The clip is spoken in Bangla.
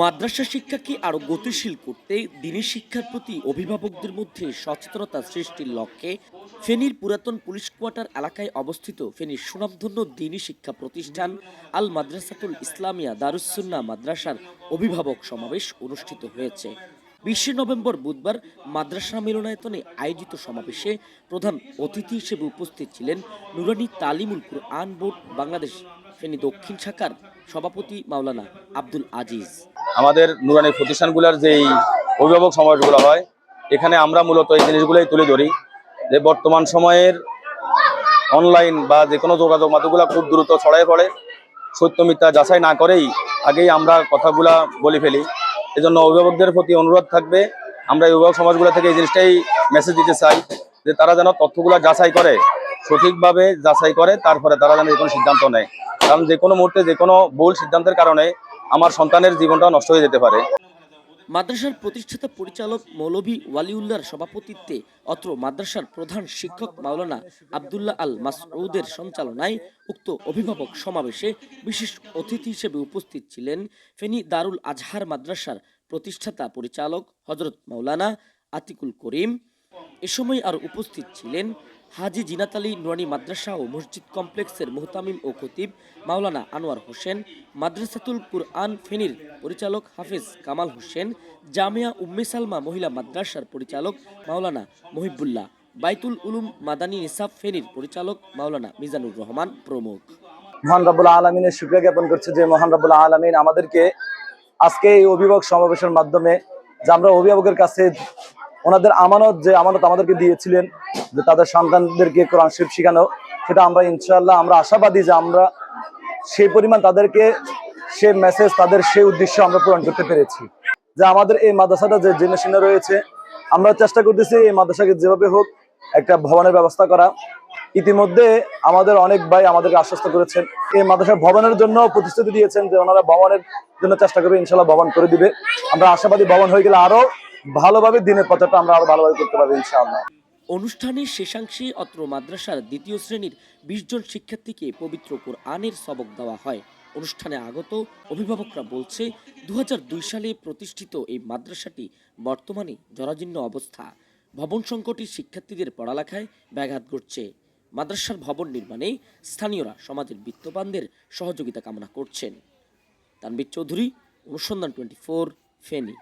মাদ্রাসা শিক্ষাকে আরও গতিশীল করতে দিনী শিক্ষার প্রতি অভিভাবকদের মধ্যে সচেতনতা সৃষ্টির লক্ষ্যে ফেনীর পুরাতন পুলিশ কোয়ার্টার এলাকায় অবস্থিত ফেনীর সুনামধন্য দিনী শিক্ষা প্রতিষ্ঠান আল মাদ্রাসাতুল ইসলামিয়া দারুসুন্না মাদ্রাসার অভিভাবক সমাবেশ অনুষ্ঠিত হয়েছে। বিশে নভেম্বর বুধবার মাদ্রাসা মিলনায়তনে আয়োজিত সমাবেশে প্রধান অতিথি হিসেবে উপস্থিত ছিলেন নুরানি তালিমুল কুরআন বোর্ড বাংলাদেশ, ফেনী দক্ষিণ শাখার সভাপতি মাওলানা আব্দুল আজিজ। আমাদের নুরানি প্রতিষ্ঠানগুলোর যেই অভিভাবক সমাবেশগুলো হয়, এখানে আমরা মূলত এই জিনিসগুলোই তুলে ধরি যে বর্তমান সময়ের অনলাইন বা যে কোনো যোগাযোগ মাধ্যমগুলো খুব দ্রুত ছড়ায় পড়ে। সত্য মিথ্যা যাচাই না করেই আগেই আমরা কথাগুলা বলে ফেলি। এজন্য অভিভাবকদের প্রতি অনুরোধ থাকবে। আমরা এই অভিভাবক সমাজগুলো থেকে এই জিনিসটাই মেসেজ দিতে চাই যে তারা যেন তথ্যগুলো যাচাই করে, সঠিকভাবে যাচাই করে, তারপরে তারা যেন যে কোনো সিদ্ধান্ত নেয়। কারণ যে কোনো মুহূর্তে যে কোনো ভুল সিদ্ধান্তের কারণে আমার সন্তানের জীবনটা নষ্ট হয়ে যেতে পারে। মাদ্রাসার প্রতিষ্ঠাতা পরিচালক মৌলভী ওয়ালিউল্লার সভাপতিত্বে অত্র মাদ্রাসার প্রধান শিক্ষক মাওলানা আবদুল্লাহ আল মাসউদের সঞ্চালনায় উক্ত অভিভাবক সমাবেশে বিশেষ অতিথি হিসেবে উপস্থিত ছিলেন ফেনী দারুল আজহার মাদ্রাসার প্রতিষ্ঠাতা পরিচালক হজরত মাওলানা আতিকুল করিম। এ সময় আর উপস্থিত ছিলেন হাজি জিনাত আলী নুরানি মাদ্রাসা ও মসজিদ কমপ্লেক্সের মোহতামিম ও খতিব মাওলানা আনোয়ার হোসেন, মাদ্রাসাতুল কুরআন ফেনীর পরিচালক হাফিজ কামাল হোসেন, জামিয়া উম্মে সালমা মহিলা মাদ্রাসার পরিচালক মাওলানা মহিবুল্লাহ, বাইতুল উলুম মাদানী নিসাব ফেনীর পরিচালক মাওলানা মিজানুর রহমান প্রমুখ। মহান রাব্বুল আলমিনের শুক্রিয়া জ্ঞাপন করছে যে মহান রাব্বুল আলমিন আমাদেরকে আজকে এই অভিভাবক সমাবেশের মাধ্যমে যে আমরা অভিভাবকের কাছে ওনাদের আমানত যে আমানত আমাদেরকে দিয়েছিলেন, যে তাদের সন্তানদেরকে কোরআন শরীফ শেখানো, সেটা আমরা ইনশাআল্লাহ, আমরা আশাবাদী যে আমরা সেই পরিমাণ তাদেরকে, সে মেসেজ তাদের সেই উদ্দেশ্য আমরা পূরণ করতে পেরেছি। যে আমাদের এই মাদ্রাসাটা যে জেনে শুনে রয়েছে, আমরা চেষ্টা করতেছি এই মাদ্রাসাকে যেভাবে হোক একটা ভবনের ব্যবস্থা করা। ইতিমধ্যে আমাদের অনেক ভাই আমাদেরকে আশ্বস্ত করেছেন, এই মাদ্রাসা ভবনের জন্য প্রতিশ্রুতি দিয়েছেন যে ওনারা ভবনের জন্য চেষ্টা করবে ইনশাল্লাহ ভবন করে দিবে। আমরা আশাবাদী ভবন হয়ে গেলে আরও ভালোভাবে দিনের প্রচারটা আমরা আরও ভালোভাবে করতে পারব, ইনশাআল্লাহ। অনুষ্ঠানের শেষাংশে অত্র মাদ্রাসার দ্বিতীয় শ্রেণির বিশ জন শিক্ষার্থীকে পবিত্র কোরআনের সবক দেওয়া হয়। অনুষ্ঠানে আগত অভিভাবকরা বলছে দু সালে প্রতিষ্ঠিত এই মাদ্রাসাটি বর্তমানে জরাজীর্ণ অবস্থা। ভবন সংকটে শিক্ষার্থীদের পড়ালেখায় ব্যাঘাত ঘটছে। মাদ্রাসার ভবন নির্মাণে স্থানীয়রা সমাজের বিত্তবানদের সহযোগিতা কামনা করছেন। তানবীর চৌধুরী, অনুসন্ধান টোয়েন্টি ফোর, ফেনী।